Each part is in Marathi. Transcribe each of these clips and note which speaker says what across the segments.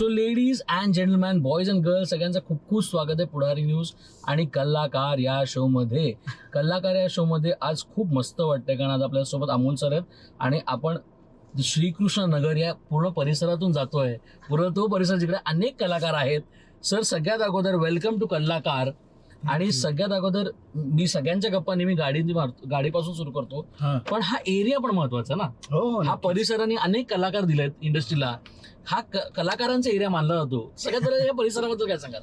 Speaker 1: So ladies and gentleman boys and girls सगळ्यांचं खूप खूप स्वागत आहे पुढारी न्यूज आणि कल्लाकार या शोमध्ये कल्लाकार या शोमध्ये आज खूप मस्त वाटतंय कारण आज आपल्यासोबत अमोल सर आहेत आणि आपण श्रीकृष्ण नगर या पूर्ण परिसरातून जातोय. पूर्ण तो परिसर जिकडे अनेक कलाकार आहेत. सर सगळ्यात अगोदर वेलकम टू कल्लाकार आणि सगळ्यात अगोदर मी सगळ्यांच्या गप्पा नेहमी गाडी मारतो गाडीपासून सुरू करतो.
Speaker 2: हा.
Speaker 1: पण हा एरिया पण महत्त्वाचा ना.
Speaker 2: हो
Speaker 1: हा
Speaker 2: नक्कीच.
Speaker 1: परिसराने अनेक कलाकार दिलेत इंडस्ट्रीला हा कलाकारांचा एरिया मानला जातो. सगळ्यात या परिसराबद्दल काय सांगाल?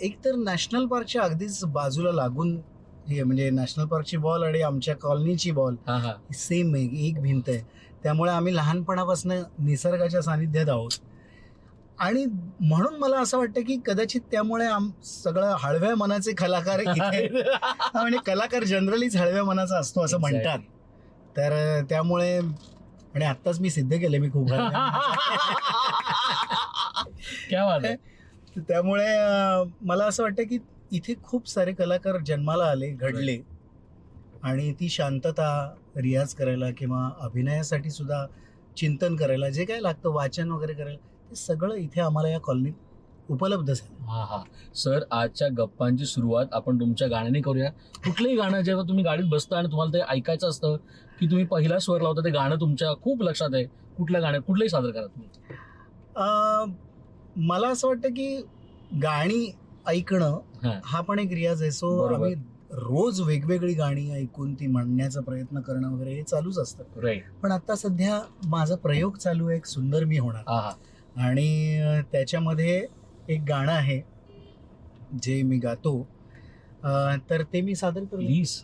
Speaker 2: एक तर नॅशनल पार्कच्या अगदीच बाजूला लागून हे म्हणजे नॅशनल पार्कची बॉल आणि आमच्या कॉलनीची बॉल सेम आहे एक भिंत आहे. त्यामुळे आम्ही लहानपणापासून निसर्गाच्या सानिध्यात आहोत. आणि म्हणून मला असं वाटतं की कदाचित त्यामुळे आम सगळं हळव्या मनाचे कलाकार म्हणजे कलाकार जनरलीच हळव्या मनाचा असतो असं. म्हणतात. तर त्यामुळे आणि आत्ताच मी सिद्ध केले मी खूप हळव्या
Speaker 1: क्या बात आहे.
Speaker 2: तर त्यामुळे मला असं वाटतं की इथे खूप सारे कलाकार जन्माला आले घडले. आणि ती शांतता रियाज करायला किंवा अभिनयासाठी सुद्धा चिंतन करायला जे काय लागतं वाचन वगैरे करायला ते सगळं इथे आम्हाला या कॉलनीत उपलब्ध झालं.
Speaker 1: हा हा. सर आजच्या गप्पांची सुरुवात आपण तुमच्या गाण्याने करूया. कुठलंही गाणं जेव्हा तुम्ही गाडीत बसता आणि तुम्हाला ते ऐकायचं असतं की तुम्ही पहिला स्वर लावता ते गाणं तुमच्या खूप लक्षात आहे. कुठलं गाणं कुठलंही सादर करा तुम्ही.
Speaker 2: अं, मला असं वाटतं की गाणी ऐकणं
Speaker 1: हा.
Speaker 2: हा पण एक रियाज आहे. सो
Speaker 1: बरोबर.
Speaker 2: आम्ही रोज वेगवेगळी गाणी ऐकून ती म्हणण्याचा प्रयत्न करणं वगैरे हे चालूच असतं.
Speaker 1: राईट
Speaker 2: पण आता सध्या माझा प्रयोग चालू आहे एक सुंदर मी होणार.
Speaker 1: हा हा.
Speaker 2: आणि अ, त्याच्यामध्ये एक गाणं आहे जे मी गातो. अ, तर ते मी सादर करतो
Speaker 1: प्लीज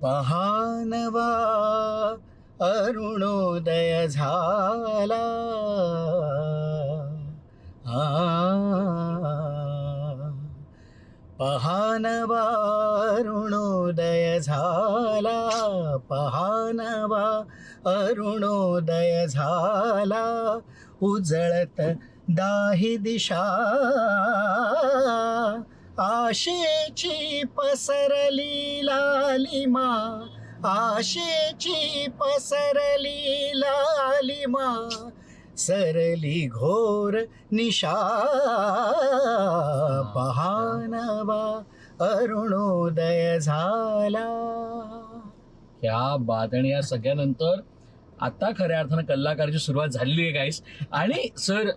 Speaker 2: पहानवा अरुणोदय झाला. आ, पहानवा अरुणोदय झाला. पहानवा अरुणोदय झाला. उजळत दाही दिशा आशेची पसरली लालिमा आशेची पसरली लालिमा सरली घोर निशा पहानवा अरुणोदय झाला.
Speaker 1: ह्या बात आणि या सगळ्यानंतर आता खऱ्या अर्थानं कल्लाकाराची सुरुवात झालेली आहे गाईस आणि सर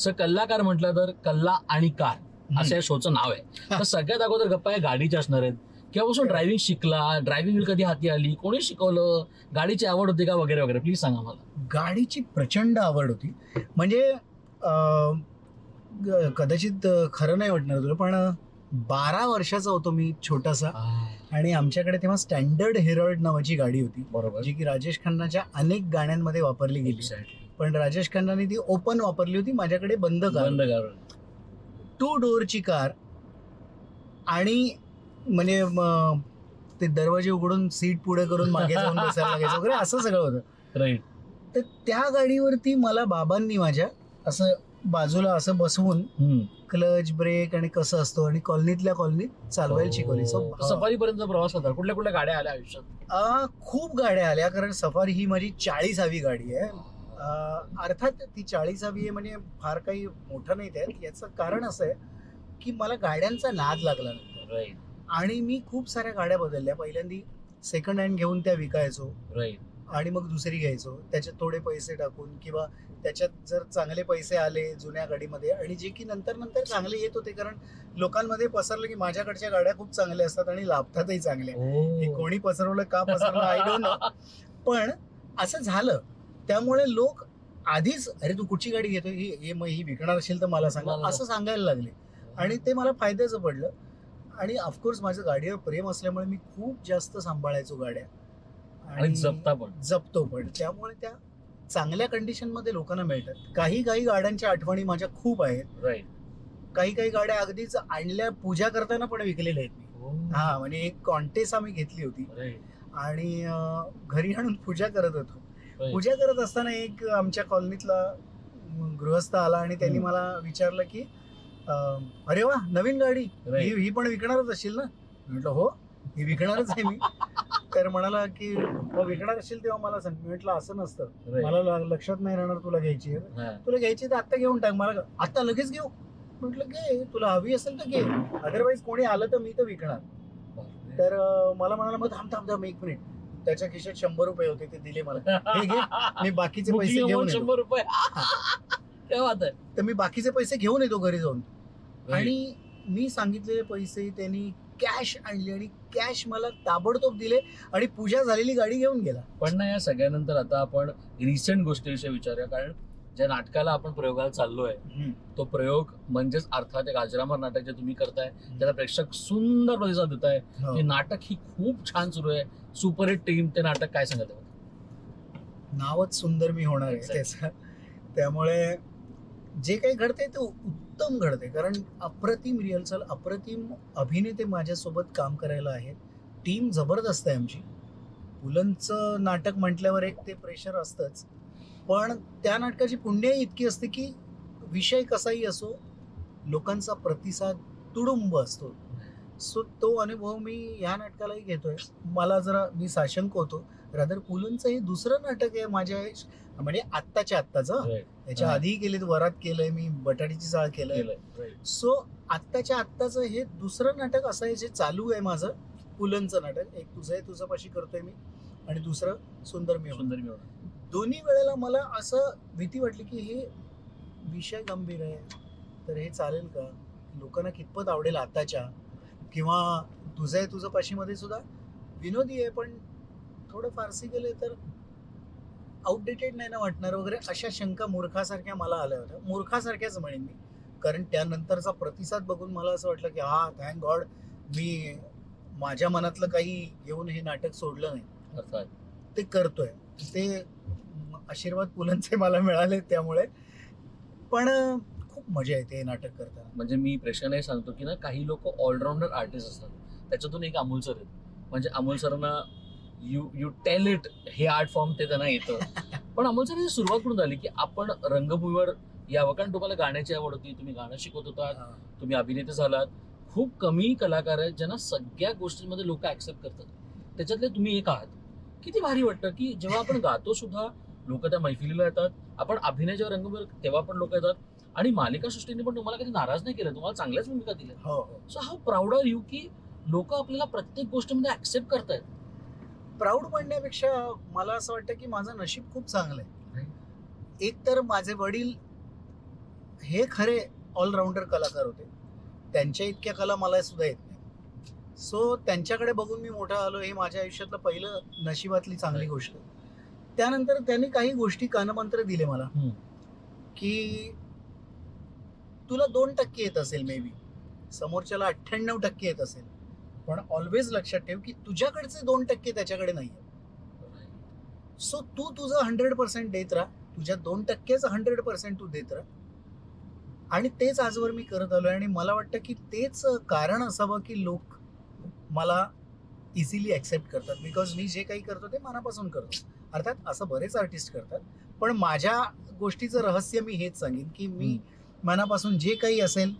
Speaker 1: सर कल्लाकार म्हटलं तर कल्ला आणि कार असं या शोचं नाव आहे. तर सगळ्यात अगोदर गप्पा या गाडीच्या असणार आहेत. केव्हापासून ड्रायव्हिंग शिकला ड्रायव्हिंग कधी हाती आली कोणी शिकवलं गाडीची आवड होती का वगैरे वगैरे प्लीज सांगा मला.
Speaker 2: गाडीची प्रचंड आवड होती. म्हणजे कदाचित खरं नाही वाटणार तुला पण बारा वर्षाचा होतो मी छोटासा. आणि आमच्याकडे तेव्हा स्टँडर्ड हेरॉल्ड नावाची गाडी होती
Speaker 1: बरोबर.
Speaker 2: जी की राजेश खन्नाच्या अनेक गाण्यांमध्ये वापरली गेली. पण राजेश खन्नाने ती ओपन वापरली होती माझ्याकडे बंद कार
Speaker 1: बंद कर
Speaker 2: टू डोअरची कार आणि म्हणजे म, ते दरवाजे उघडून सीट पुढे करून मागे जाऊन बसायला लागायचं वगैरे असं सगळं होतं.
Speaker 1: राईट
Speaker 2: तर त्या गाडीवरती मला बाबांनी माझ्या असं बाजूला असं बसवून क्लच ब्रेक आणि कसं असतो आणि कॉलनीतल्या कॉलनीत चालवायला शिकवली. सो
Speaker 1: सफारी पर्यंत प्रवास होता. कुठल्या कुठल्या गाड्या आल्या आयुष्यात?
Speaker 2: आ, खूप गाड्या आल्या कारण सफारी ही माझी चाळीसावी गाडी आहे. अर्थात ती चाळीसावी आहे म्हणजे फार काही मोठं नाही त्यात. याचं कारण असं आहे की मला गाड्यांचा नाद लागला नंतर आणि मी खूप साऱ्या गाड्या बदलल्या. पहिल्यांदी सेकंड हँड घेऊन त्या विकायचो. आणि मग दुसरी घ्यायचो. त्याच्यात थोडे पैसे टाकून किंवा त्याच्यात जर चांगले पैसे आले जुन्या गाडीमध्ये आणि जे की नंतर नंतर चांगले येत होते कारण लोकांमध्ये पसरलं की माझ्याकडच्या गाड्या खूप चांगल्या असतात आणि लाभतातही चांगल्या. हे कोणी पसरवलं का पसरवलं आय डोंट नो पण असं झालं. त्यामुळे लोक आधीच अरे तू कुठची गाडी घेतो ही हे मग ही विकणार असेल तर मला सांगा. असं सांगायला लागले. आणि ते मला फायद्याचं पडलं. आणि ऑफकोर्स माझं गाडीवर प्रेम असल्यामुळे मी खूप जास्त सांभाळायचो गाड्या.
Speaker 1: आणि जपता पण.
Speaker 2: जपतो पण. त्यामुळे त्या चांगल्या कंडिशनमध्ये लोकांना मिळतात. काही काही गाड्यांच्या आठवणी माझ्या खूप आहेत.
Speaker 1: राईट
Speaker 2: काही काही गाड्या अगदीच आणल्या पूजा करताना पण विकलेल्या आहेत मी. हा. म्हणजे एक कॉन्टेस आम्ही घेतली होती. आणि घरी आणून पूजा करत होतो. पूजा करत असताना एक आमच्या कॉलनीतला गृहस्थ आला आणि त्यांनी. मला विचारलं की अं, अरे वा नवीन गाडी. ही ही पण विकणारच असेल ना म्हटलं हो ही विकणारच आहे मी तर म्हणाला की मग विकणार असेल तेव्हा मला सांग मी म्हटलं असं नसतं. मला ल- लक्षात नाही राहणार तुला घ्यायची आहे.
Speaker 1: हा.
Speaker 2: तुला घ्यायची तर आत्ता घेऊन टाक मला आता लगेच घेऊ म्हटलं घे तुला हवी असेल तर घे अदरवाईज कोणी आलं तर मी तर विकणार. तर अं, मला म्हणाला मग थांब थांब थांब एक मिनिट त्याच्या खिशात शंभर रुपये होते ते दिले मला. हे घे मी बाकीचे पैसे घेऊन येतो.
Speaker 1: शंभर रुपये. काय बात आहे.
Speaker 2: तर मी बाकीचे पैसे घेऊन येतो घरी जाऊन. आणि मी सांगितलेले पैसे त्यांनी कॅश आणले आणि कॅश मला ताबडतोब दिले आणि पूजा झालेली गाडी घेऊन गेला.
Speaker 1: पण ना या सगळ्यानंतर आता आपण रिसेंट गोष्टीविषयी विचारूया. कारण ज्या नाटकाला आपण प्रयोगाला चाललोय तो प्रयोग म्हणजेच अर्थात एक आजरामर नाटक जे तुम्ही करताय त्याला प्रेक्षक सुंदर प्रतिसाद देत आहे
Speaker 2: हो.
Speaker 1: ते नाटक ही खूप छान सुरू आहे. सुपरहिट टीम ते नाटक काय सांगत आहे?
Speaker 2: नावच सुंदर मी होणार आहे. त्याचं. त्यामुळे जे काही घडते ते उत्तम घडते कारण अप्रतिम रिहर्सल अप्रतिम अभिनेते माझ्यासोबत काम करायला आहेत. टीम जबरदस्त आहे आमची. पुलंचं नाटक म्हटल्यावर एक ते प्रेशर असतंच. पण त्या नाटकाची पुण्याई इतकी असते की विषय कसाही असो लोकांचा प्रतिसाद तुडुंब असतो सो तो अनुभव मी ह्या नाटकालाही घेतोय मला जरा मी साशंक होतो रादर पुलंचं हे दुसरं नाटक आहे माझ्या म्हणजे आत्ताच्या आत्ताचं. त्याच्या. आधी केलेत वरात केलंय मी बटाट्याची चाळ केलंय. सो आत्ताच्या आत्ताचं हे दुसरं नाटक असं आहे जे चालू आहे माझं पुलंचं नाटक एक तुझं आहे तुझं पाशी करतोय मी आणि दुसरं सुंदर मी.
Speaker 1: सुंदर मी.
Speaker 2: दोन्ही वेळेला मला असं भीती वाटली की हे विषय गंभीर आहे. तर हे चालेल का? लोकांना कितपत आवडेल आताच्या? किंवा तुझं आहे तुझं पाशीमध्ये सुद्धा विनोदी आहे पण थोडं फारसी गेले तर आउटडेटेड नाही ना वाटणार वगैरे? अशा शंका मूर्खासारख्या मला आल्या होत्या. मूर्खासारख्याच म्हणेन मी. कारण त्यानंतरचा प्रतिसाद बघून मला असं वाटलं की हा थँक गॉड मी माझ्या मनातलं काही घेऊन हे नाटक सोडलं नाही. ते करतोय. ते आशीर्वाद पुलंचे मला मिळाले त्यामुळे. पण खूप मजा येते हे नाटक करताना.
Speaker 1: म्हणजे मी प्रेक्षकांना हे सांगतो की ना काही लोक ऑलराऊंडर आर्टिस्ट असतात. त्याच्यातून एक अमोल सर आहेत म्हणजे अमोल सरांना यू यू टेल इट हे आर्ट फॉर्म ते त्यांना येतं. पण अमोल सर सुरुवात करून झाली की आपण रंगभूमीवर यावं? कारण तुम्हाला गाण्याची आवड होती तुम्ही गाणं शिकवत होता. तुम्ही अभिनेते झालात. खूप कमी कलाकार आहेत ज्यांना सगळ्या गोष्टींमध्ये लोक ऍक्सेप्ट करतात. त्याच्यातले तुम्ही एक आहात. किती भारी वाटतं की जेव्हा आपण गातो सुद्धा लोक त्या मैफिलीला येतात. आपण अभिनय जेव्हा रंगभूमीवर तेव्हा पण लोक येतात. आणि मालिका सृष्टीने पण तुम्हाला कधी नाराज नाही केलं? तुम्हाला चांगल्याच भूमिका दिल्या.
Speaker 2: हो हो.
Speaker 1: So how proud are you की लोक आपल्याला प्रत्येक गोष्टीमध्ये ऍक्सेप्ट करतायत?
Speaker 2: प्राऊड म्हणण्यापेक्षा मला असं वाटतं की माझं नशीब खूप चांगलं आहे एक तर माझे वडील हे खरे ऑलराऊंडर कलाकार होते. त्यांच्या इतक्या कला मला सुद्धा येत नाही. सो त्यांच्याकडे बघून मी मोठा आलो हे माझ्या आयुष्यातलं पहिलं नशिबातली चांगली गोष्ट. त्यानंतर त्यांनी काही गोष्टी कानमंत्र दिले मला. की तुला दोन टक्के येत असेल मे बी समोरच्याला अठ्ठ्याण्णव टक्के येत असेल. पण ऑलवेज लक्षात ठेव की तुझ्याकडचे दोन टक्के त्याच्याकडे नाही सो तू तुझं हंड्रेड पर्सेंट देत राहा. तुझ्या दोन टक्केच हंड्रेड पर्सेंट तू देत राहा. आणि तेच आजवर मी करत आलोय आणि मला वाटतं की तेच कारण असावं की लोक मला इझिली ॲक्सेप्ट करतात. बिकॉज मी जे काही करतो ते मनापासून करतो. अर्थात असं बरेच आर्टिस्ट करतात. पण माझ्या गोष्टीचं रहस्य मी हेच सांगेन की मी मनापासून जे काही असेल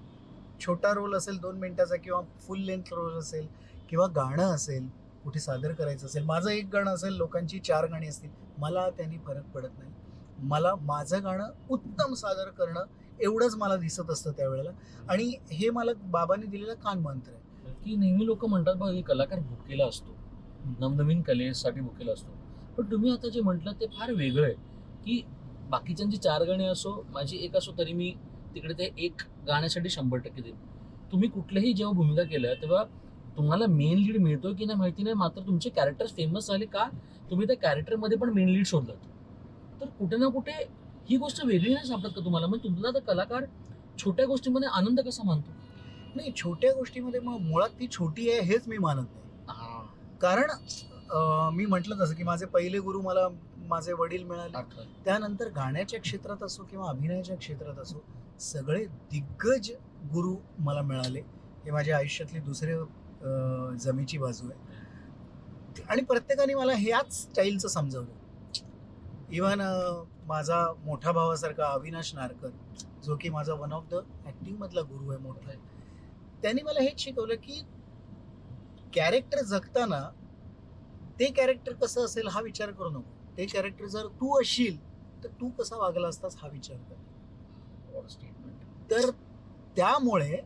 Speaker 2: छोटा रोल असेल दोन मिनिटाचा किंवा फुल लेंथ रोल असेल किंवा गाणं असेल कुठे सादर करायचं असेल माझं एक गाणं असेल लोकांची चार गाणी असतील मला त्यांनी फरक पडत नाही. मला माझं गाणं उत्तम सादर करणं एवढंच मला दिसत असतं त्यावेळेला. आणि हे मला बाबांनी दिलेलं कान मंत्र आहे.
Speaker 1: की नेहमी लोक म्हणतात बघ हे कलाकार भुकेला असतो. नवनवीन कलेसाठी भुकेला असतो. पण तुम्ही आता जे म्हटलं ते फार वेगळं आहे. की बाकीच्यांची चार गाणी असो माझी एक असो तरी मी तिकडे ते एक गाण्यासाठी शंभर टक्के देईन. तुम्ही कुठल्याही जेव्हा भूमिका केल्या तेव्हा तुम्हाला मेन लीड मिळतो की नाही माहिती नाही मात्र तुमचे कॅरेक्टर फेमस झाले का तुम्ही त्या कॅरेक्टरमध्ये पण मेन लीड शोधलात. तर कुठे ना कुठे ही गोष्ट वेगळी नाही सापडत का तुम्हाला? मग तुमचा तर कलाकार छोट्या गोष्टीमध्ये आनंद कसा मानतो?
Speaker 2: नाही छोट्या गोष्टीमध्ये मग मुळात ती छोटी आहे हेच मी मानत नाही. कारण मी म्हटलं तसं की माझे पहिले गुरु मला माझे वडील मिळाले. त्यानंतर गाण्याच्या क्षेत्रात असो किंवा अभिनयाच्या क्षेत्रात असो सगळे दिग्गज गुरु मला मिळाले. हे माझ्या आयुष्यातली दुसरे जमेची बाजू आहे. आणि प्रत्येकाने मला ह्याच स्टाईलचं समजावलं. इवन माझा मोठा भावासारखा अविनाश नारकर जो की माझा वन ऑफ द ॲक्टिंगमधला गुरु आहे मोठा त्यांनी मला हेच शिकवलं की कॅरेक्टर जगताना ते कॅरेक्टर कसं असेल हा विचार करू नको. ते कॅरेक्टर जर तू असशील तर तू कसा वागला असतास हा विचार कर.
Speaker 1: Statement.
Speaker 2: तर त्यामुळे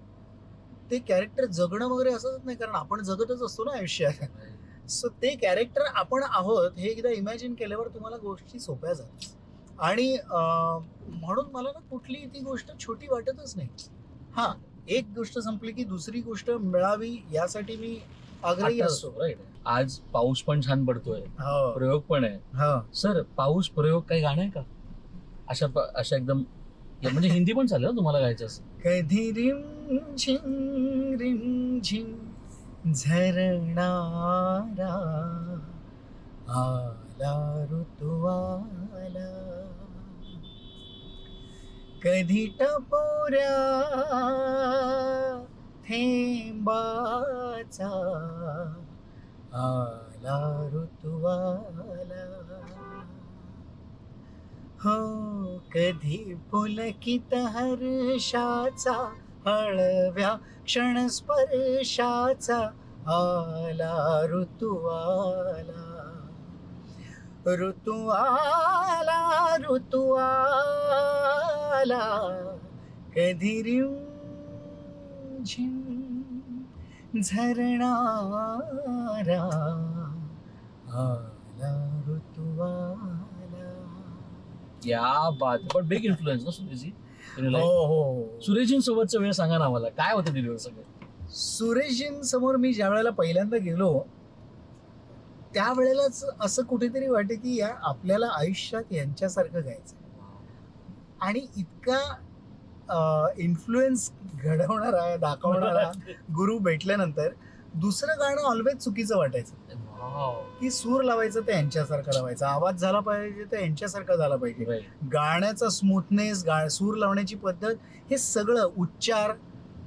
Speaker 2: ते कॅरेक्टर जगणं वगैरे असंच नाही कारण आपण जगतच असतो ना आयुष्यात. सो ते कॅरेक्टर आपण आहोत हे एकदा इमॅजिन केल्यावर तुम्हाला गोष्टी सोप्या जातात. आणि म्हणून मला ना कुठली ती गोष्ट छोटी वाटतच नाही. हा एक गोष्ट संपली की दुसरी गोष्ट मिळावी यासाठी मी आग्रही असतो
Speaker 1: right. आज पाऊस पण छान पडतोय
Speaker 2: हो.
Speaker 1: प्रयोग पण आहे.
Speaker 2: हो.
Speaker 1: सर पाऊस प्रयोग काही गाणं आहे का? अशा प- अशा एकदम म्हणजे हिंदी पण चालेल ना तुम्हाला गायचं असं?
Speaker 2: कधी रिम झिम रिम झिम झरणारा आला ऋतू आला कधी टपोऱ्या थेंबाचा आला ऋतुवाला. हो कधी पुलकित हर्षाचा हळव्या क्षण स्पर्शाचा आला ऋतुवाला. ऋतुवाला ऋतुवाला कधी रिम झिम झरणारा आला ऋतू आला
Speaker 1: या बात पण बिग इन्फ्लुएन्स ना सुरेशजी? life.
Speaker 2: हो हो.
Speaker 1: सुरेशजींसोबतचा वेळ सांगा ना आम्हाला. काय होतं दिवस सगळे?
Speaker 2: सुरेशजींसमोर मी ज्या वेळेला पहिल्यांदा गेलो त्यावेळेलाच असं कुठेतरी वाटे की या आपल्याला आयुष्यात यांच्यासारखं गायचं आणि इतका इन्फ्लुएन्स घडवणारा दाखवणारा गुरु भेटल्यानंतर दुसरं गाणं ऑलवेज चुकीचं वाटायचं. की सूर लावायचं ते यांच्यासारखं लावायचं आवाज झाला पाहिजे तर यांच्यासारखा झाला पाहिजे. गाण्याचा स्मूथनेस गा सूर लावण्याची पद्धत हे सगळं उच्चार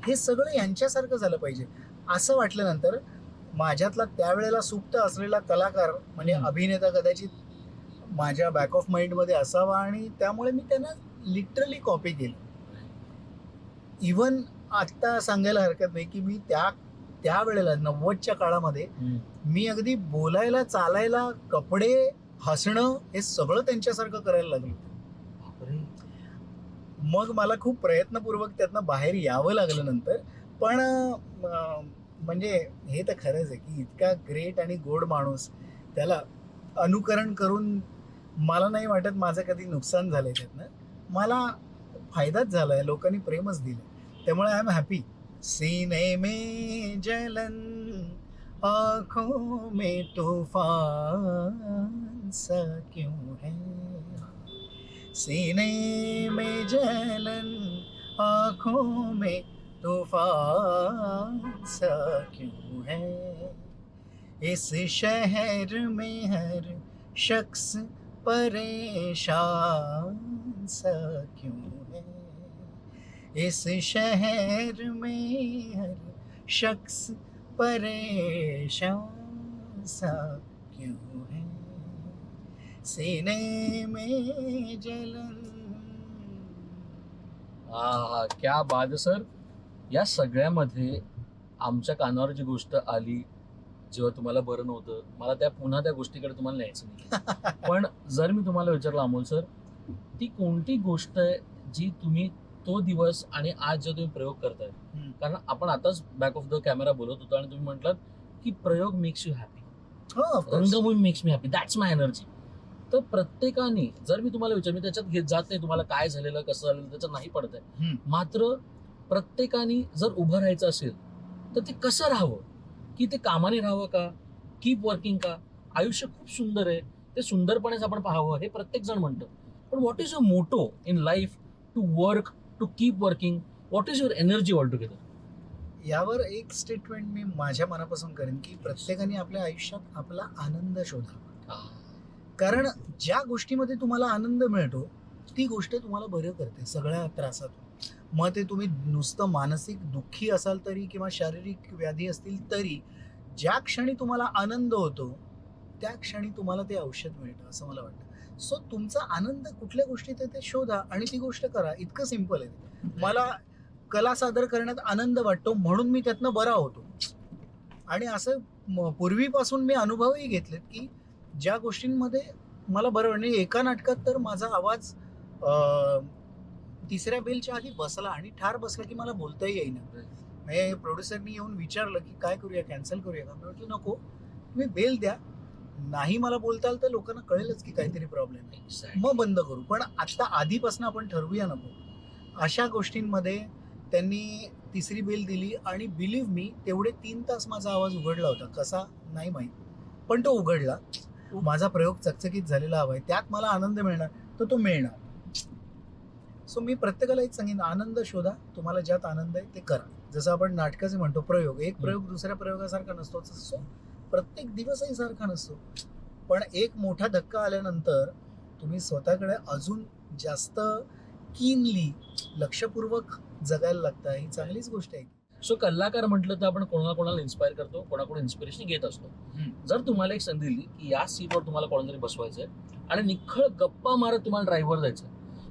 Speaker 2: हे सगळं यांच्यासारखं झालं पाहिजे असं वाटल्यानंतर माझ्यातला त्यावेळेला सुप्त असलेला कलाकार म्हणजे. अभिनेता कदाचित माझ्या बॅक ऑफ माइंडमध्ये असावा आणि त्यामुळे मी त्यांना लिटरली कॉपी केली इवन आत्ता सांगायला हरकत नाही की मी त्या त्यावेळेला नव्वदच्या काळामध्ये. मी अगदी बोलायला चालायला कपडे हसणं हे सगळं त्यांच्यासारखं करायला लागलो. मग मला खूप प्रयत्नपूर्वक त्यातनं बाहेर यावं लागलं नंतर पण म्हणजे हे तर खरंच आहे की इतका ग्रेट आणि गोड माणूस त्याला अनुकरण करून मला नाही वाटत माझं कधी नुकसान झालंय त्यातनं मला फायदाच झालाय लोकांनी प्रेमच दिलं त्यामुळे आय एम हॅपी सीने में जलन आंखों में तूफान सा क्यों है? सीने में जलन आंखों में तूफान सा क्यों है? इस शहर में हर शख्स परेशान सा क्यों है इस शहर में हर शख्स परेशान सा क्यों है? सीने में जलन।
Speaker 1: हा क्या बाद आहे, सर. या सगळ्यामध्ये आमच्या कानावर जी गोष्ट आली जेव्हा तुम्हाला बरं नव्हतं मला त्या पुन्हा त्या गोष्टीकडे तुम्हाला न्यायचं नाही. पण जर मी तुम्हाला विचारलं अमोल सर ती कोणती गोष्ट आहे जी तुम्ही तो दिवस आणि आज जो तुम्ही प्रयोग करताय. कारण आपण आताच बॅक ऑफ द कॅमेरा बोलत होतो आणि तुम्ही म्हटलात की प्रयोग मेक्स यू हॅपी
Speaker 2: हो.
Speaker 1: रंगभूमी makes me happy that's my energy तर प्रत्येकाने जर मी तुम्हाला विचार मी त्याच्यात घेत जात नाही तुम्हाला काय झालेलं कसं झालेलं त्याच्यात नाही पडत आहे. मात्र प्रत्येकाने जर उभं राहायचं असेल तर ते कसं राहावं? की ते कामाने राहावं का? कीप वर्किंग का? आयुष्य खूप सुंदर आहे. ते सुंदरपणेच आपण पाहावं हे प्रत्येक जण म्हणतं. पण what is your motto in life to work to keep working what is your energy all together
Speaker 2: यावर एक स्टेटमेंट मी माझ्या मनापासून करेन की प्रत्येकाने आपल्या आयुष्यात आपला आनंद शोधावा. कारण ज्या गोष्टीमध्ये तुम्हाला आनंद मिळतो ती गोष्ट तुम्हाला बरं करते सगळ्या त्रासातून. मग ते तुम्ही नुसतं मानसिक दुःखी असाल तरी किंवा शारीरिक व्याधी असतील तरी ज्या क्षणी तुम्हाला आनंद होतो त्या क्षणी तुम्हाला ते औषध मिळतं असं मला वाटतं. सो तुमचा आनंद कुठल्या गोष्टीत आहे ते शोधा आणि ती गोष्ट करा. इतकं सिंपल आहे ते. मला कला सादर करण्यात आनंद वाटतो म्हणून मी त्यातनं बरा होतो. आणि असं पूर्वीपासून मी अनुभवही घेतलेत की ज्या गोष्टींमध्ये मला बरं म्हणजे एका नाटकात तर माझा आवाज तिसऱ्या बेलच्या आधी बसला आणि ठार बसला की मला बोलताही येईना. म्हणजे प्रोड्युसरनी येऊन विचारलं की काय करूया कॅन्सल करूया? का मी म्हटलं नको. तुम्ही बेल द्या. नाही मला बोलता आलं तर लोकांना कळेलच की काहीतरी प्रॉब्लेम आहे. मग बंद करू. पण आता आधीपासून आपण ठरवूया नको अशा गोष्टींमध्ये त्यांनी तिसरी बेल दिली आणि बिलीव्ह मी तेवढे तीन तास माझा आवाज उघडला होता. कसा? नाही माहीत. पण तो उघडला. माझा प्रयोग चकचकीत झालेला हवा आहे. त्यात मला आनंद मिळणार तर तो मिळणार. सो मी प्रत्येकाला एक सांगेन आनंद शोधा. तुम्हाला ज्यात आनंद आहे ते करा. जसं आपण नाटकाचे म्हणतो प्रयोग. एक प्रयोग दुसऱ्या प्रयोगासारखा नसतो. तसं प्रत्येक दिवसही सारखा नसतो. पण एक मोठा धक्का आल्यानंतर तुम्ही स्वतःकडे अजून जास्त कीनली लक्षपूर्वक जगायला लागता. ही चांगलीच गोष्ट आहे.
Speaker 1: सो कलाकार म्हटलं तर आपण कोणाला कोणाला इन्स्पायर करतो? कोणाकडून इन्स्पिरेशन घेत असतो? जर तुम्हाला एक संधी दिली की या सीटवर तुम्हाला कोणातरी बसवायचंय आणि निखळ गप्पा मारत तुम्हाला ड्रायव्हर जायचं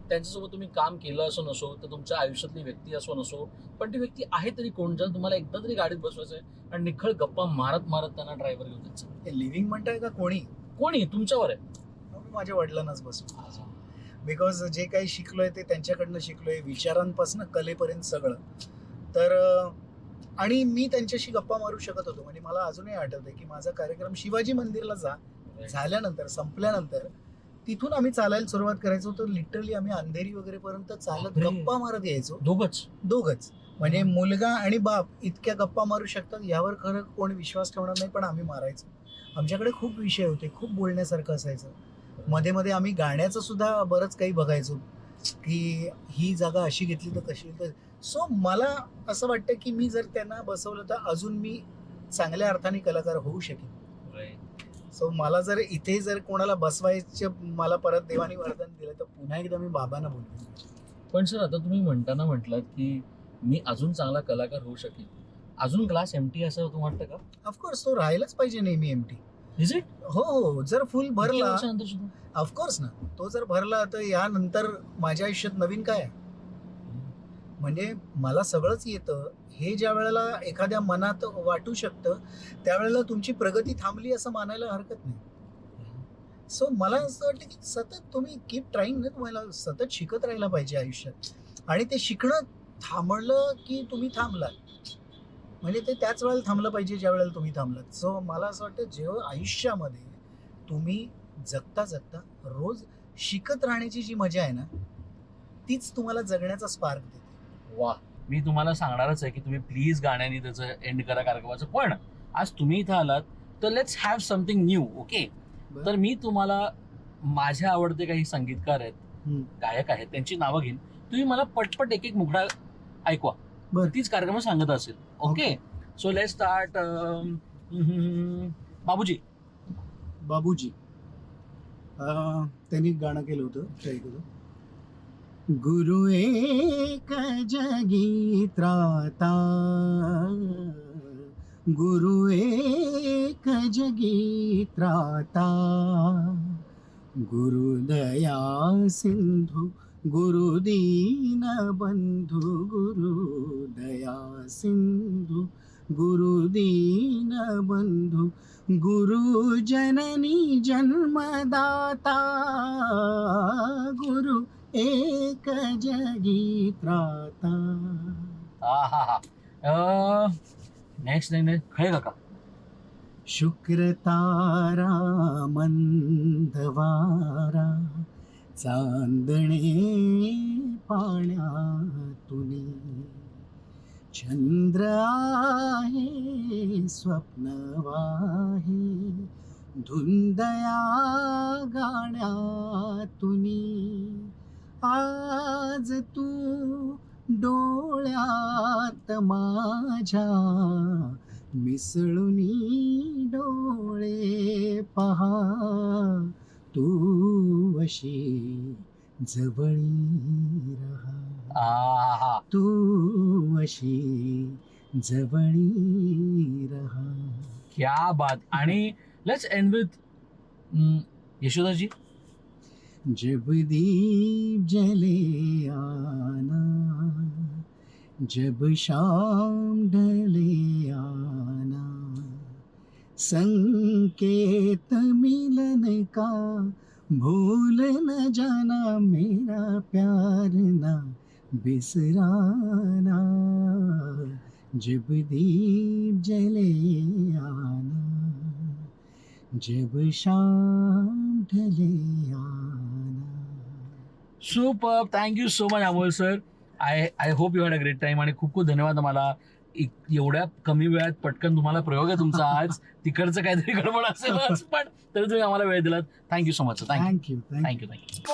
Speaker 1: त्यांच्यासोबत तुम्ही काम केलं असो नसो तर तुमच्या आयुष्यातली व्यक्ती असो नसो पण ती व्यक्ती आहे तरी कोण? जर तुम्हाला एकदा तरी गाडीत बसवायचंय आणि निखळ गप्पा मारत मारत त्यांना ड्रायव्हर घेऊन जायचं.
Speaker 2: हे लिव्हिंग म्हणताय का कोणी?
Speaker 1: कोणी? तुमच्यावर आहे.
Speaker 2: माझ्या वडिलांनाच बसतो बिकॉज जे काही शिकलोय ते त्यांच्याकडनं शिकलोय विचारांपासून कलेपर्यंत सगळं. तर आणि मी त्यांच्याशी गप्पा मारू शकत होतो. म्हणजे मला अजूनही आठवतंय की माझा कार्यक्रम शिवाजी मंदिरला जा झाल्यानंतर संपल्यानंतर तिथून आम्ही चालायला सुरुवात करायचो तर लिटरली आम्ही अंधेरी वगैरे पर्यंत चालत. गप्पा मारत यायचो.
Speaker 1: दोघच?
Speaker 2: दोघच. म्हणजे मुलगा आणि बाप इतक्या गप्पा मारू शकतात यावर खरं कोण विश्वास ठेवणार नाही पण आम्ही मारायचो. आमच्याकडे खूप विषय होते खूप बोलण्यासारखं असायचं. मध्ये मध्ये आम्ही गाण्याचं सुद्धा बरंच काही बघायचो की ही जागा अशी घेतली तर कशी तर सो मला असं वाटतं की मी जर त्यांना बसवलं तर अजून मी चांगल्या अर्थाने कलाकार होऊ शकेन. सो मला जर इथे जर कोणाला बसवायचे मला परत देवानी वरदान दिलं तर पुन्हा एकदा मी बाबांना बोलतो.
Speaker 1: पण सर आता तुम्ही म्हणताना म्हटलात की मी अजून चांगला कलाकार होऊ शकेल अजून क्लास एम टी असं तुम्हाला वाटतं का?
Speaker 2: ऑफकोर्स तो राहिलाच पाहिजे नेहमी एमटी
Speaker 1: इज इट
Speaker 2: हो हो जर फुल भरला ऑफकोर्स ना. तो जर भरला तर यानंतर माझ्या आयुष्यात नवीन काय? म्हणजे मला सगळंच येतं हे ज्या वेळेला एखाद्या मनात वाटू शकतं त्यावेळेला तुमची प्रगती थांबली असं मानायला हरकत नाही. सो मला असं वाटतं की सतत तुम्ही कीप ट्राईंग ना तुम्हाला सतत शिकत राहायला पाहिजे आयुष्यात. आणि ते शिकणं थांबलं की तुम्ही थांबलात. म्हणजे ते त्याच वेळेला थांबलं पाहिजे ज्या वेळेला तुम्ही थांबलात. सो मला असं वाटतं जेव्हा आयुष्यामध्ये तुम्ही जगता जगता रोज शिकत राहण्याची जी मजा आहे ना तीच तुम्हाला जगण्याचा स्पार्क देते.
Speaker 1: वा मी तुम्हाला सांगणारच आहे की तुम्ही प्लीज गाण्याने त्याचं एंड करा कार्यक्रमाचं. पण आज तुम्ही इथं आलात तर let's have something new okay तर मी तुम्हाला माझ्या आवडते काही संगीतकार आहेत. गायक आहेत त्यांची नावं घेईन. तुम्ही मला पटपट एक एक मुखडा ऐकवा. तीच कार्यक्रम सांगत असेल okay. So let start Babuji.
Speaker 2: Babuji. त्यांनी गाणं केलं होतं गुरु एक जगी त्राता गुरु एक जगी त्राता गुरुदया सिंधू गुरुदीन गुरुदया सिंधू गुरुदीन गुरुजननी जन्मदाता. गुरु एक जगी त्राता
Speaker 1: नेक्स्ट नेक्स्ट खळे काका.
Speaker 2: शुक्र तारा मंदवारा चांदणे पाण्यातुनी. चंद्र आहे स्वप्नवाही धुंदया गाण्यातुनी. आज तू डोळ्यात माझ्या मिसळुनी डोळे पहा. तू अशी जवळी रहा. तू अशी जवळी रहा.
Speaker 1: क्या बात. आणि लेट्स एंड विथ यशोदाजी.
Speaker 2: जब दीप जले आना, जब शाम ढले आना, संकेत मिलन का, भूल न जाना मेरा प्यार ना, बिसराना, जब दीप जले आना। जब शाम ढले आना
Speaker 1: super thank you so much Amol sir I I hope you had a great time आणि खूप खूप धन्यवाद मला एवढ्या कमी वेळात पटकन तुम्हाला प्रयोग आहे तुमचा आज. तिकडचं काहीतरी गडबड असेलच पण तरी तुम्ही आम्हाला वेळ दिलात. Thank you so much
Speaker 2: thank you
Speaker 1: thank you thank you